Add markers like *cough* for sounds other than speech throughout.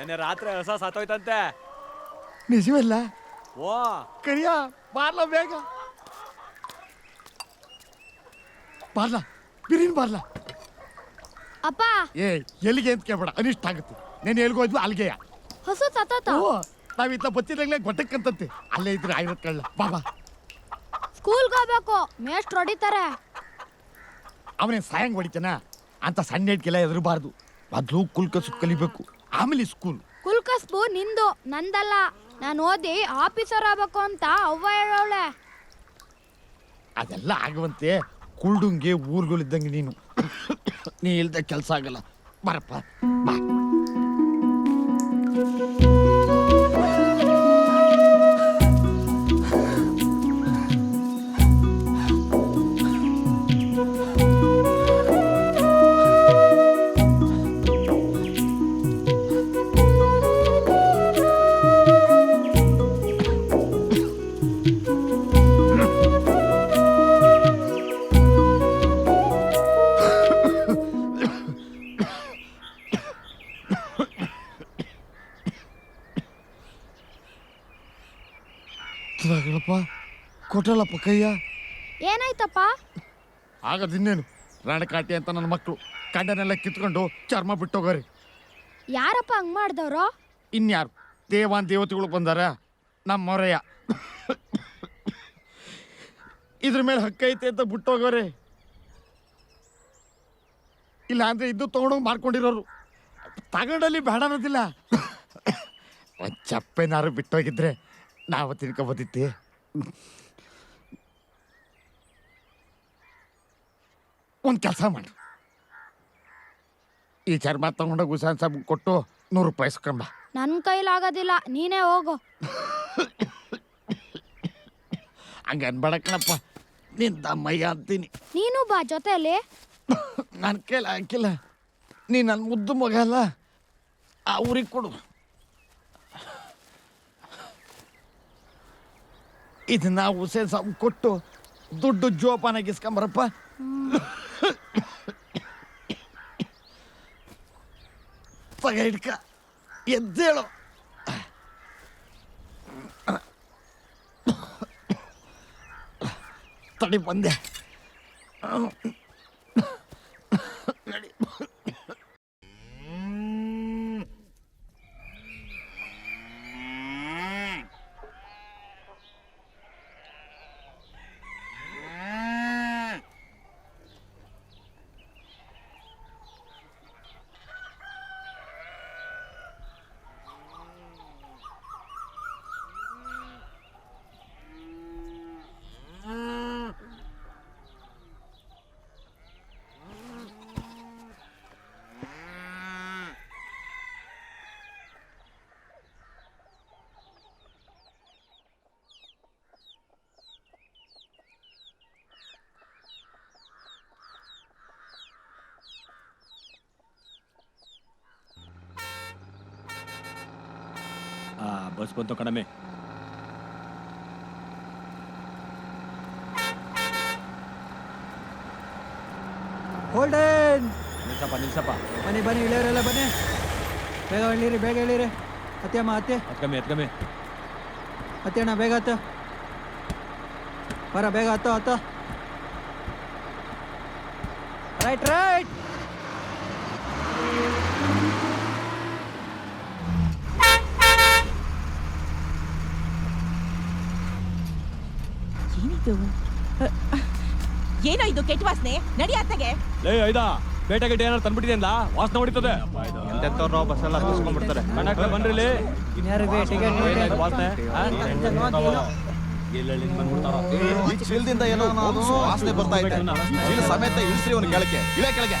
ನೆನ್ನೆ ರಾತ್ರಿ ಹೊಸ ಸತ್ತೋಯ್ತಂತೆ. ನಿಜವಲ್ಲ? ಓ. ಕರಿಯ ಬಾರ್ಲ ಬೇಗ. ಬಾರ್ಲ ಬಿರಿನ್ ಬಾರ್ಲ. ಅಪ್ಪ. ಏ ಎಲ್ಲಿಗೆ ಅಂತ ಕೇಳ್ಬೇಡ ಅನಿಷ್ಟ ಆಗುತ್ತೆ. నేను ಎಲ್ಗೋದ್ವಿ ಅಲ್ಲಿಗೆಯ. ಹೊಸ ಸತ್ತೋತ ಓ ನಾವ್ ಇತ್ತ ಬತ್ತಿದಾಗ್ಲೇ ಗೊಟ್ಟಕ್ಕಂತಂತೆ ಅಲ್ಲೇ ಇದ್ರೆ ಆಗಿರತ್ ಕಳ್ಳ ಬಾಬಾ ಸ್ಕೂಲ್ಗೆ ಹೋಗ್ಬೇಕು ಮೇಷ್ಟ್ರು ಹೊಡಿತಾರೆ. ಅವನೇ ಸಾಯಂಗ್ ಹೊಡಿತಾನ? ಅಂತ ಸಣ್ಣ ಇಟ್ಕೆಲ್ಲ ಎದುರಬಾರ್ದು ಮೊದ್ಲು ಕುಲ್ಕಸು ಕಲಿಬೇಕು. ಆಮೇಲೆ ಸ್ಕೂಲ್ ಕುಲ್ಕಸ್ಬು ನಿಂದು ನಂದಲ್ಲ. ನಾನು ಓದಿ ಆಫೀಸರ್ ಆಗ್ಬೇಕು ಅಂತ ಅವ್ವ ಹೇಳೋಳೆ ಅದೆಲ್ಲ ಆಗುವಂತೆ ಕುಲ್ಡುಂಗೆ ಊರುಗಳಿದ್ದಂಗೆ ನೀನು. *coughs* ನೀ ಇಲ್ದ ಕೆಲಸ ಆಗಲ್ಲ. ಬರಪ್ಪ ಬಾ. ತಗೊಳಪ್ಪ ಕೊಟ್ಟಲ್ಲಪ್ಪ ಕೈಯ? ಏನಾಯ್ತಪ್ಪ? ಆಗದಿನ್ನೇನು ರಾಣಕಾಟಿ ಅಂತ ನನ್ನ ಮಕ್ಕಳು ಕಂಡನೆಲ್ಲ ಕಿತ್ಕೊಂಡು ಚರ್ಮ ಬಿಟ್ಟೋಗರಿ. ಯಾರಪ್ಪ ಹಂಗ್ ಮಾಡ್ದವ್ರು? ಇನ್ಯಾರು? ದೇವಾನ್ ದೇವತೆಗಳು ಬಂದಾರ? ನಮ್ಮ ಮೊರೆಯ. ಇದ್ರ ಮೇಲೆ ಹಕ್ಕೈತೆ ಅಂತ ಬಿಟ್ಟೋಗೋರೆ. ಇಲ್ಲ ಅಂದ್ರೆ ಇದ್ದು ತಗೊಂಡೋಗಿ ಮಾಡ್ಕೊಂಡಿರೋರು. ತಗೊಂಡಲ್ಲಿ ಬೇಡ ಅನ್ನೋದಿಲ್ಲ. ಒಂದು ಚಪ್ಪೆನಾರು ಬಿಟ್ಟೋಗಿದ್ರೆ ನಾವು ತಿನ್ಕೊಬೋದಿತ್ತಿ ಒಂದು ಕೆಲಸ ಮಾಡಿ ಈ ಚರ್ಮ ತಗೊಂಡೋಗಿ ಹುಸಾನ್ ಸಾಬ್ ಕೊಟ್ಟು ನೂರು ರೂಪಾಯಿ ಇಸ್ಕೊಂಬ. ನನ್ನ ಕೈಲಾಗೋದಿಲ್ಲ ನೀನೇ ಹೋಗು. ಹಂಗೆ ಅನ್ಬೇಡಕ್ಕಣಪ್ಪ ನಿನ್ ತಮ್ಮಯ್ಯ ಅಂತೀನಿ. ನೀನು ಬಾ ಜೊತೆಲಿ. ನನ್ನ ಕೈಲಿ ಹಾಕಿಲ್ಲ ನೀ ನನ್ನ ಮುದ್ದು ಮಗ ಅಲ್ಲ ಆ ಊರಿಗೆ ಕೊಡು. ಇದನ್ನ ಹುಸೇನ್ ಸಾಬ್ ಕೊಟ್ಟು ದುಡ್ಡು ಜೋಪಾನಾಗಿಸ್ಕೊಂಬರಪ್ಪ ತಗ ಹಿಡ್ಕ ಎದ್ದೇಳು ತಡಿ ಬಂದೆ. ಬಸ್ ಬಂತು ಕಣಮೆ ಹೋಲ್ಡನ್ ನಿಲ್ಸಪ್ಪ ನಿಲ್ಸಪ್ಪ. ಬನ್ನಿ ಬನ್ನಿ ಇಳಿಯೋರೆಲ್ಲ ಬನ್ನಿ. ಬೇಗ ಇಳೀರಿ ಬೇಗ ಇಳೀರಿ. ಅತ್ತೆಮ್ಮ ಅತ್ತೆ. ಹತ್ಕಮ್ಮಿ ಹತ್ಕಮ್ಮಿ ಅತ್ತೆ ಅಣ್ಣ ಬೇಗ ಹತ್ತ. ಬರ ಬೇಗ ಹತ್ತ ಹತ್ತ. ರೈಟ್ ರೈಟ್ ಏನಿದು ಏನೋ ಇದು ಕೆಟ್ಟ ವಾಸನೆ. ನಡಿ ಅತ್ತಗೆ ಲೇ ಐದಾ ಪೇಟೆ ಗಿಟ್ಟೆ ಏನಾರು ತಂದ್ಬಿಟ್ಟಿದೆ ಅಂದ ವಾಸನೆ ಹೊಡಿತದೆ. ಎಂತೆಂತವ್ರು ಬಸ್ ಎಲ್ಲ ತೂಸ್ಕೊಂಡ್ಬಿಡ್ತಾರೆ ಕಂಡಕ್ಟರ್ ಬನ್ರಿ ಇಲ್ಲಿ. ವಾಸನೆ? ಈ ಚೀಲದಿಂದ ಏನೋ ಒಂದು ವಾಸನೆ ಬರ್ತಾ ಇದೆ ಚೀಲ ಸಮೇತ ಇಳಿಸ್ರಿ ಅವನು ಕೆಳಗೆ ಇಳೆ ಕೆಳಗೆ.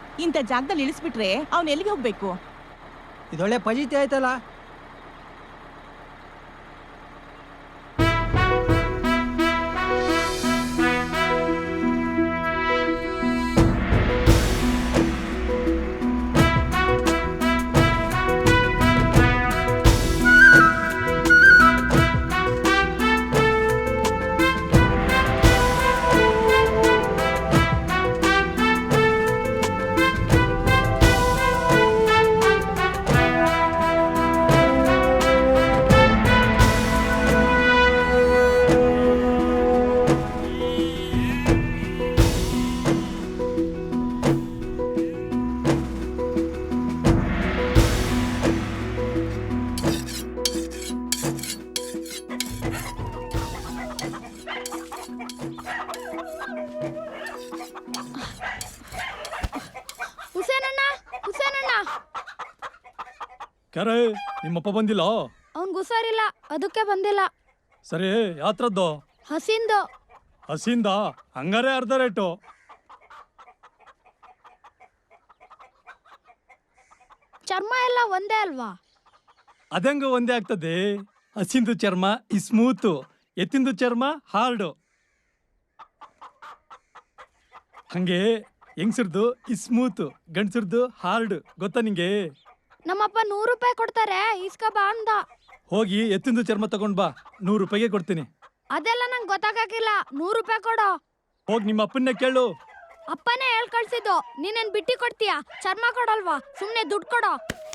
ಇಂಥ ಜಾಗದಲ್ಲಿ ಇಳಿಸ್ಬಿಟ್ರೆ ಅವ್ನು ಎಲ್ಲಿಗೆ ಹೋಗ್ಬೇಕು? ಇದೊಳ್ಳೆ ಪಜೀತಿ ಆಯ್ತಲ್ಲ? ಯಾರೇ? ನಿಮ್ಮಪ್ಪ ಬಂದಿಲ್ಲ? ಅವ್ನ್ ಹುಷಾರಿಲ್ಲ ಅದಕ್ಕೆ ಬಂದಿಲ್ಲ. ಸರಿ ಯಾತ್ರದ್ದು ಹಸಿಂದು. ಹಸಿಂದ? ಹಂಗಾರೆ ಅರ್ಧ ರೇಟು. ಚರ್ಮ ಎಲ್ಲ ಒಂದೇ ಅಲ್ವಾ? ಅದಂಗ ಒಂದೇ ಆಗ್ತದೆ. ಹಸಿಂದು ಚರ್ಮ ಸ್ಮೂತು. ಎತ್ತಿಂದು ಚರ್ಮ ಹಾರ್ಡು. ಹಂಗೆ ಹೆಂಗ್ಸರ್ದು? Smooth ಗಂಡ್ಸರ್ದು hard. ಗೊತ್ತಾ ನಿಂಗೆ? ನಮ್ಮಪ್ಪ ನೂರು ರೂಪಾಯಿ ಕೊಡ್ತಾರೆ ಇಸ್ಕ ಬಾ ಅಂದ. ಹೋಗಿ ಎತ್ತಿಂದ ಚರ್ಮ ತಗೊಂಡ್ ಬಾ ನೂರು ರೂಪಾಯಿಗೆ ಕೊಡ್ತೀನಿ. ಅದೆಲ್ಲ ನಂಗೆ ಗೊತ್ತಾಗಕ್ಕಿಲ್ಲ ನೂರು ರೂಪಾಯಿ ಕೊಡು. ಹೋಗಿ ನಿಮ್ಮ ಅಪ್ಪನ್ನೇ ಕೇಳು. ಅಪ್ಪನೇ ಹೇಳ್ ಕಳ್ಸಿದ್ದು ನೀನೇನ್ ಬಿಟ್ಟಿ ಕೊಡ್ತೀಯಾ? ಚರ್ಮ ಕೊಡಲ್ವಾ? ಸುಮ್ನೆ ದುಡ್ಡು ಕೊಡೋ.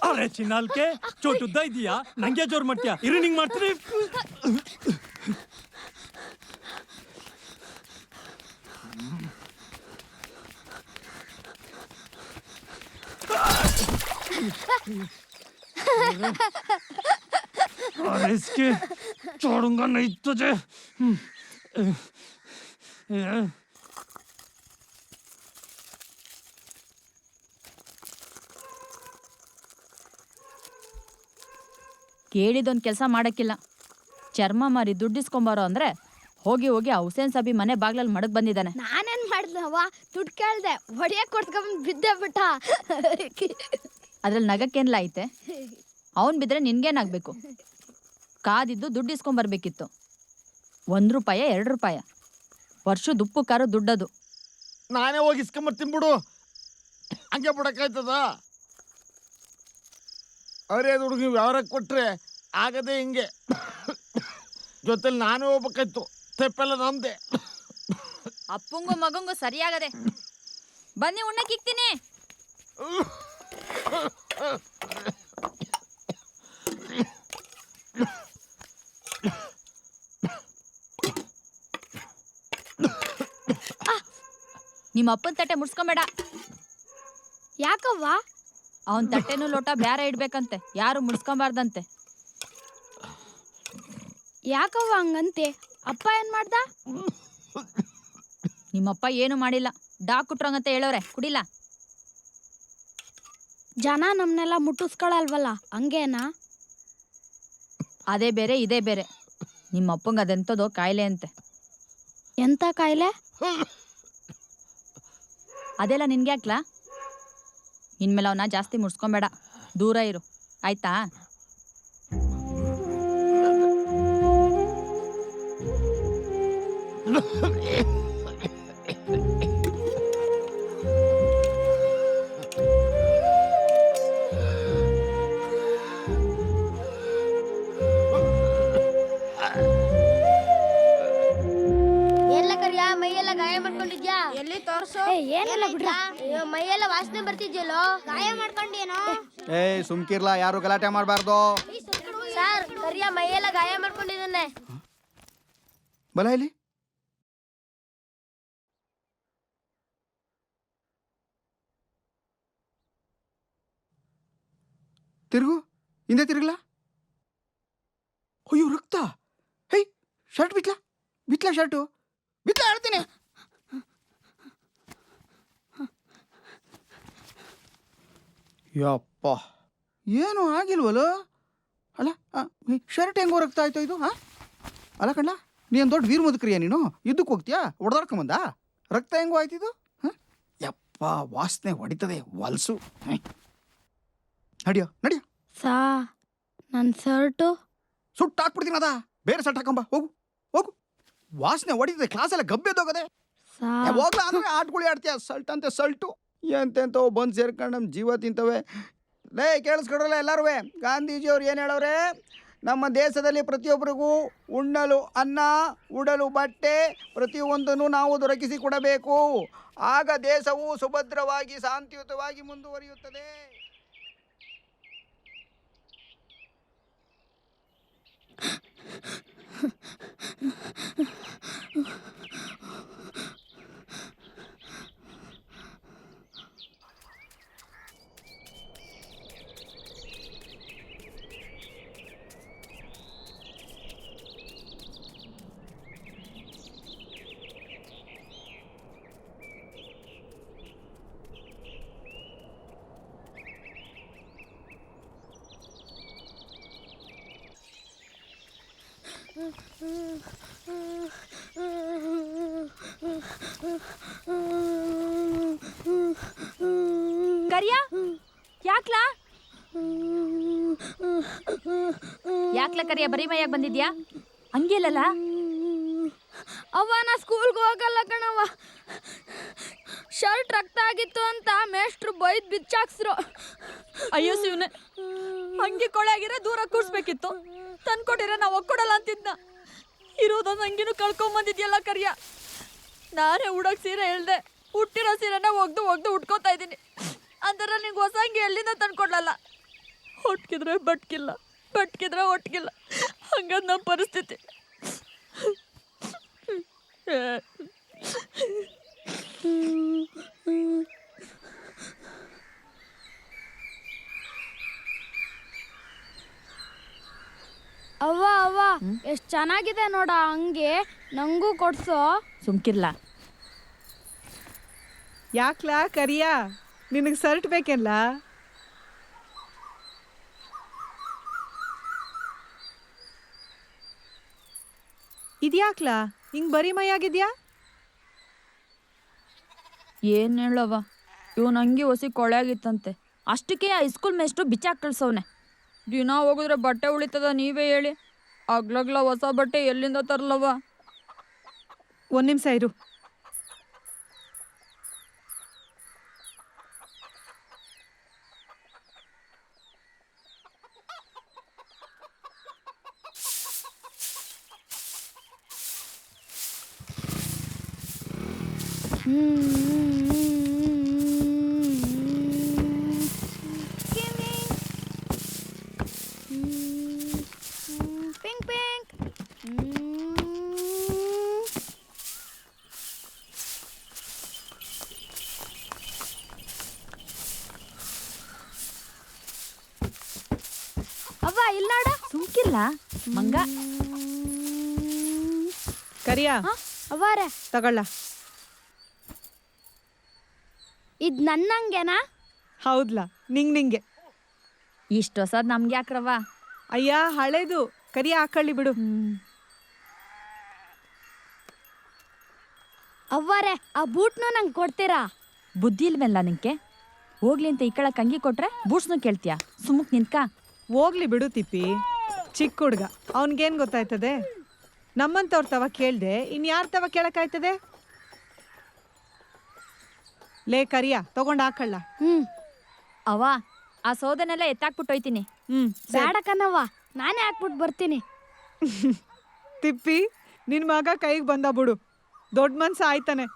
ಅರೆ ಚಿನ್ನಾಲ್ಕೆ ಚೋಟುದ್ದ ಇದೀಯಾ? ನಂಗೆ ಜೋರ್ ಮಾಡ್ತೀಯಾ? ಇರು ನಿಂಗ್ ಮಾಡ್ತೀನಿ. 아레스키 저런 건 있더지. ಕೇಳಿದೊಂದು ಕೆಲಸ ಮಾಡಕ್ಕಿಲ್ಲ. ಚರ್ಮ ಮಾರಿ ದುಡ್ಡಿಸ್ಕೊಂಬಾರೋ ಅಂದ್ರೆ ಹೋಗಿ ಹೋಗಿ ಹುಸೇನ್ ಸಾಬಿ ಮನೆ ಬಾಗ್ಲಲ್ಲಿ ಮಡಗ್ ಬಂದಿದ್ದಾನೆ. ನಾನೇನ್ ಮಾಡಿದ್ನವ್ವ? ದುಡ್ಡು ಕೇಳ್ದೆ ಒಡೆಯ ಕೊಡ್ಕೊಂಡ್ ಬಿದ್ದೆ ಬಿಟ್ಟ. ಅದ್ರಲ್ಲಿ ನಗಕ್ಕೇನ್ಲ ಐತೆ? *laughs* ಅವನ್ ಬಿದ್ರೆ ನಿನ್ಗೇನಾಗ್ಬೇಕು? ಕಾದಿದ್ದು ದುಡ್ಡು ಇಸ್ಕೊಂಬರ್ಬೇಕಿತ್ತು ಒಂದ್ ರೂಪಾಯ ಎರಡು ರೂಪಾಯ. ವರ್ಷದ ಉಪ್ಪು ಖಾರ ದುಡ್ಡದು. ನಾನೇ ಹೋಗಿ ಇಸ್ಕೊಂಬರ್ತೀನಿ ಬಿಡು. ಹಂಗೆ ಬಿಡಕ್ಕಾಯ್ತದ? ಅವರೇ ಹುಡುಗಿ ವ್ಯವಹಾರ ಕೊಟ್ರೆ ಆಗದೆ ಹಿಂಗೆ. ಜೊತೆಲಿ ನಾನೇ ಹೋಗ್ಬೇಕಾಯ್ತು. ತೆಪ್ಪೆಲ್ಲ ನಮ್ದೆ. ಅಪ್ಪಂಗು ಮಗಂಗು ಸರಿಯಾಗದೆ. ಬನ್ನಿ ಉಣ್ಣಕ್ಕೆ ಇಕ್ತೀನಿ ನಿಮ್ಮ ಅಪ್ಪನ ತಟ್ಟೆ ಮುಡ್ಸ್ಕೊಂಬೇಡ. ಯಾಕವ್ವ? ಅವನ್ ತಟ್ಟೆನೂ ಲೋಟ ಬೇರೆ ಇಡ್ಬೇಕಂತೆ ಯಾರು ಮುಡ್ಸ್ಕೊಂಬಾರ್ದಂತೆ. ಯಾಕವ್ವ ಹಂಗಂತೆ? ಅಪ್ಪ ಏನ್ ಮಾಡ್ದ? ನಿಮ್ಮಪ್ಪ ಏನು ಮಾಡಿಲ್ಲ ಡಾ ಕುಟ್ರಂಗಂತ ಹೇಳೋರೆ ಕುಡಿಲ್ಲ ಜನ ನಮ್ನೆಲ್ಲ ಮುಟ್ಟಿಸ್ಕೊಳಲ್ವಲ್ಲ ಹಂಗೇನಾ? ಅದೇ ಬೇರೆ ಇದೇ ಬೇರೆ. ನಿಮ್ಮಪ್ಪಂಗೆ ಅದೆಂಥದ್ದು ಕಾಯಿಲೆ ಅಂತೆ. ಎಂತ ಕಾಯಿಲೆ? ಅದೆಲ್ಲ ನಿನ್ಗೆ ಯಾಕ್ಲಾ? ಇನ್ಮೇಲೆ ಅವನ್ನ ಜಾಸ್ತಿ ಮುಡ್ಸ್ಕೊಂಬೇಡ. ದೂರ ಇರು. ಆಯ್ತಾ? *laughs* ತೋರ್ಸು. ಏನಿಲ್ಲ ಬಿಡ್ರ. ಅಯ್ಯೋ ಮೈಯೆಲ್ಲ ವಾಸನೆ ಬರ್ತಿದ್ಯಲ್ಲೋ? ಗಾಯ ಮಾಡ್ಕೊಂಡೇನೋ ಏಯ್ ಸುಮ್ಕಿರ್ಲಾ ಯಾರು ಗಲಾಟೆ ಮಾಡಬಾರ್ದು? ಸರ್ ಕರಿಯ ಮೈಯೆಲ್ಲ ಗಾಯ ಮಾಡ್ಕೊಂಡಿದ್ದಾನೆ. ಬಲ ಇಲ್ಲಿ. ತಿರುಗು ಹಿಂದೆ ತಿರುಗಲ? ಅಯ್ಯೋ ರಕ್ತ. ಹೇ ಶರ್ಟ್ ಬಿಟ್ಲಾ? ಬಿತ್ಲಾ ಶರ್ಟು? ಬಿತ್ಲಾ ಹೇಳ್ತೀನಿ ಯಪ್ಪ. ಏನು ಆಗಿಲ್ವಲ್ಲ? ಅಲ್ಲ ಶರ್ಟ್ ಹೆಂಗೋ ರಕ್ತ ಆಯ್ತು ಇದು ಹಾ ಅಲ್ಲ ಕಣ್ಣ ನೀನು ದೊಡ್ಡ ವೀರ ಮುದುಕ್ರಿಯ ನೀನು? ಇದಕ್ಕೆ ಹೋಗ್ತೀಯಾ? ಹೊಡೆದಾಡ್ಕೊಂಬಂದ ರಕ್ತ ಹೆಂಗೋ ಆಯ್ತಿದು ಹಾಂ? ಯಪ್ಪ ವಾಸನೆ ಹೊಡಿತದೆ ವಲ್ಸು. ನಡಿಯೋ ನಡಿಯೋ. ಸಾ ನನ್ನ ಶರ್ಟು. ಸುಟ್ಟು ಹಾಕ್ಬಿಡ್ತೀನಿ ಅದ. ಬೇರೆ ಶರ್ಟ್ ಹಾಕೊಂಬ ಹೋಗು ಹೋಗು. ವಾಸನೆ ಹೊಡಿತದೆ ಕ್ಲಾಸೆಲ್ಲ ಗಬ್ಬೆದೋಗದೆ ಯಾವಾಗ್ಲೂ ಅಂದ್ರೆ ಆಟ್ಗುಳಿ ಆಡ್ತೀಯ ಸಲ್ಟ್ ಅಂತೆ ಸಲ್ಟು ಎಂತೆಂಥವು ಬಂದು ಸೇರ್ಕೊಂಡು ನಮ್ಮ ಜೀವ ತಿಂತವೆ. ಲೇ, ಕೇಳಿಸ್ಕೊಡ್ರಲ್ಲ ಎಲ್ಲರೂ ಗಾಂಧೀಜಿ ಅವ್ರು ಏನು ಹೇಳೋರೆ ನಮ್ಮ ದೇಶದಲ್ಲಿ ಪ್ರತಿಯೊಬ್ಬರಿಗೂ ಉಣ್ಣಲು ಅನ್ನ, ಉಡಲು ಬಟ್ಟೆ ಪ್ರತಿಯೊಂದನ್ನು ನಾವು ದೊರಕಿಸಿ ಕೊಡಬೇಕು. ಆಗ ದೇಶವು ಸುಭದ್ರವಾಗಿ, ಶಾಂತಿಯುತವಾಗಿ ಮುಂದುವರಿಯುತ್ತದೆ. ಕರಿಯಾ ಯಾಕ್ಲಾ? ಯಾಕ್ಲ ಕರಿಯ ಬರೀ ಮೈಯಾಗ ಬಂದಿದ್ಯಾ? ಹಂಗಿಲ್ಲಲ್ಲ ಅವ್ವ ನಾ ಸ್ಕೂಲ್ಗೆ ಹೋಗಲ್ಲ ಕಣವ್ವ. ಶರ್ಟ್ ರಕ್ತ ಆಗಿತ್ತು ಅಂತ ಮೇಷ್ಟ್ರು ಬೈದ್ ಬಿಚ್ಚಾಕ್ಸ್ರು. ಅಯ್ಯೋ ಸಿವನೆ ಹಂಗೆ ಕೊಳೆ ಆಗಿರೋ ದೂರ ಕೂರ್ಸ್ಬೇಕಿತ್ತು. ತಂದ್ಕೊಟ್ಟಿರ ನಾವು ಒಕ್ಕೊಡಲ್ಲ ಅಂತಿದ್ನ. ಇರೋದ ಹಂಗಿನೂ ಕಳ್ಕೊಂಬಂದಿದ್ಯಲ್ಲ ಕರಿಯ. ನಾನೇ ಉಡೋಕೆ ಸೀರೆ ಹೇಳ್ದೆ ಹುಟ್ಟಿರೋ ಸೀರೆನ ಒಗ್ದು ಒಗ್ದು ಉಟ್ಕೋತಾ ಇದ್ದೀನಿ. ಅಂದ್ರ ನಿಂಗೆ ಹೊಸ ಹಂಗೆ ಎಲ್ಲಿಂದ ತಂದ್ಕೊಡ್ಲಲ್ಲ? ಹೊಟ್ಕಿದ್ರೆ ಬಟ್ಕಿಲ್ಲ, ಬಟ್ಕಿದ್ರೆ ಒಟ್ಕಿಲ್ಲ. ಹಂಗದ್ ನಮ್ಮ ಪರಿಸ್ಥಿತಿ. ಅವ್ವ ಅವ್ವ ಎಷ್ಟು ಚೆನ್ನಾಗಿದೆ ನೋಡ ಹಂಗೆ ನಂಗೂ ಕೊಡ್ಸೋ. ಸುಮ್ಕಿರ್ಲ. ಯಾಕ್ಲಾ ಕರಿಯಾ? ನಿನಗೆ ಸರ್ಟ್ ಬೇಕಲ್ಲ ಇದ್ಯಾಕ್ಲಾ? ಹಿಂಗ್ ಬರೀ ಮೈ ಆಗಿದ್ಯಾ? ಏನ್ ಹೇಳವ ಇವನು ಹಂಗೆ ಹೊಸಿ ಕೊಳೆ ಆಗಿತ್ತಂತೆ. ಅಷ್ಟಕ್ಕೆ ಹೈಸ್ಕೂಲ್ ಮೇಸ್ಟ್ರು ಬಿಚ್ಚಾಕ್ ಕಳ್ಸವ್ನೆ. ದಿನ ಹೋಗಿದ್ರೆ ಬಟ್ಟೆ ಉಳಿತದ ನೀವೇ ಹೇಳಿ. ಅಗ್ಲಗ್ಲ ಹೊಸ ಬಟ್ಟೆ ಎಲ್ಲಿಂದ ತರಲವ? ಒಂದ್ ನಿಮಿಷ ಇರು. ಪಿಂಕ್ ಅವ್ವ ಇಲ್ಲ ನೋಡ. ಸುಮ್ಕಿರ್ಲ ಮಂಗ. ಕರಿಯಾ? ಅವಾರ ತಗೊಳ್ಳ. ಇದ್ ನನ್ನಂಗೆನಾ ಹೌದ್ಲಾ ನಿಂಗ್ ನಿಂಗೆ. ಇಷ್ಟು ಹೊಸದ್ ನಮ್ಗೆ ಯಾಕ್ರವ ಅಯ್ಯ ಹಳೇದು. ಕರಿಯಾ ಹಾಕೊಳ್ಳಿ ಬಿಡು. ಅವ್ವಾರೆ ಆ ಬೂಟ್ನು ನಂಗೆ ಕೊಡ್ತೀರಾ? ಬುದ್ಧಿ ಇಲ್ವಲ್ಲ ನಿಂಗೆ? ಹೋಗ್ಲಿ ಅಂತ ಈ ಕಡೆ ಕಂಗಿ ಕೊಟ್ರೆ ಬೂಟ್ಸ್ನು ಕೇಳ್ತೀಯ? ಸುಮ್ಮಕ್ ನಿಂತ್ಕ? ಹೋಗ್ಲಿ ಬಿಡು ತಿಪ್ಪಿ. ಚಿಕ್ಕ ಹುಡ್ಗ ಅವನ್ಗೇನ್ ಗೊತ್ತಾಯ್ತದೆ? ನಮ್ಮಂತವ್ರ ತವ ಕೇಳ್ದೆ ಇನ್ ಯಾರ ತವ ಕೇಳಕ್ಕಾಯ್ತದೆ? ಲೇ ಕರಿಯ ತಗೊಂಡ್ ಹಾಕಳ್ಳ. ಹ್ಮ್. ಅವ ಆ ಸೋದನೆಲ್ಲ ಎತ್ತಾಕ್ಬಿಟ್ಟು ಹೋಯ್ತೀನಿ. ಹ್ಮ್ ಸರಿ. ಬೇಡ ಕಣವ್ವ ನಾನೇ ಹಾಕ್ಬಿಟ್ಟು ಬರ್ತೀನಿ. ತಿಪ್ಪಿ ನಿನ್ ಮಗ ಕೈಗೆ ಬಂದ ಬಿಡು. ದೊಡ್ಡ ಮನ್ಸ ಆಯ್ತಾನೆ.